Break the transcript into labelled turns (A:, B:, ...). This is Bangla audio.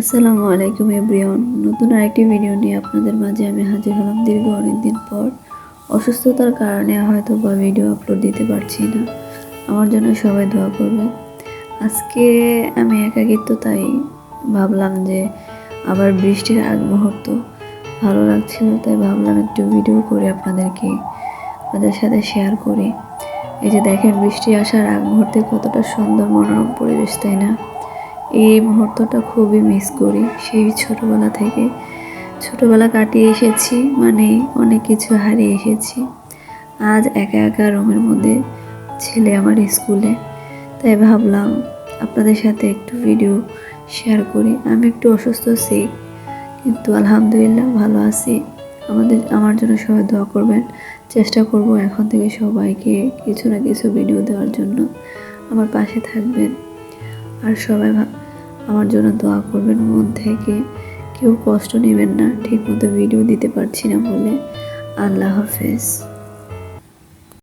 A: আসসালামু আলাইকুম এভরিওয়ান। নতুন আরেকটি ভিডিও নিয়ে আপনাদের মাঝে আমি হাজির হলাম দীর্ঘ অনেকদিন পর। অসুস্থতার কারণে হয়তো বা ভিডিও আপলোড দিতে পারছি না। আমার জন্য সবাই দোয়া করবে আজকে আমি একাকিত্ব, তাই ভাবলাম যে আবার বৃষ্টির আগ মুহূর্ত ভালো লাগছিল, তাই ভাবলাম একটু ভিডিও করে আপনাদেরকে আপনাদের সাথে শেয়ার করি। এই যে দেখেন, বৃষ্টি আসার আগ মুহূর্তে কতটা সুন্দর মনোরম পরিবেশ, তাই না? এই মুহূর্তটা খুবই মিস করি। সেই ছোটবেলা থেকে। ছোটবেলা কাটিয়ে এসেছি মানে অনেক কিছু হারিয়ে এসেছি। আজ একা একা রুমের মধ্যে ছেলে আমার স্কুলে তাই ভাবলাম আপনাদের সাথে একটু ভিডিও শেয়ার করি। আমি একটু অসুস্থ আছি কিন্তু আলহামদুলিল্লাহ ভালো আছি। আমাদের, আমার জন্য সবাই দোয়া করবেন। চেষ্টা করব এখন থেকে সবাইকে কিছু না কিছু ভিডিও দেওয়ার জন্য। আমার পাশে থাকবেন। আর সবাই আমার জন্য দোয়া করবেন মন থেকে কেউ কষ্ট নেবেন না। ঠিকমতো ভিডিও দিতে পারছি না বলে। আল্লাহ হাফেজ।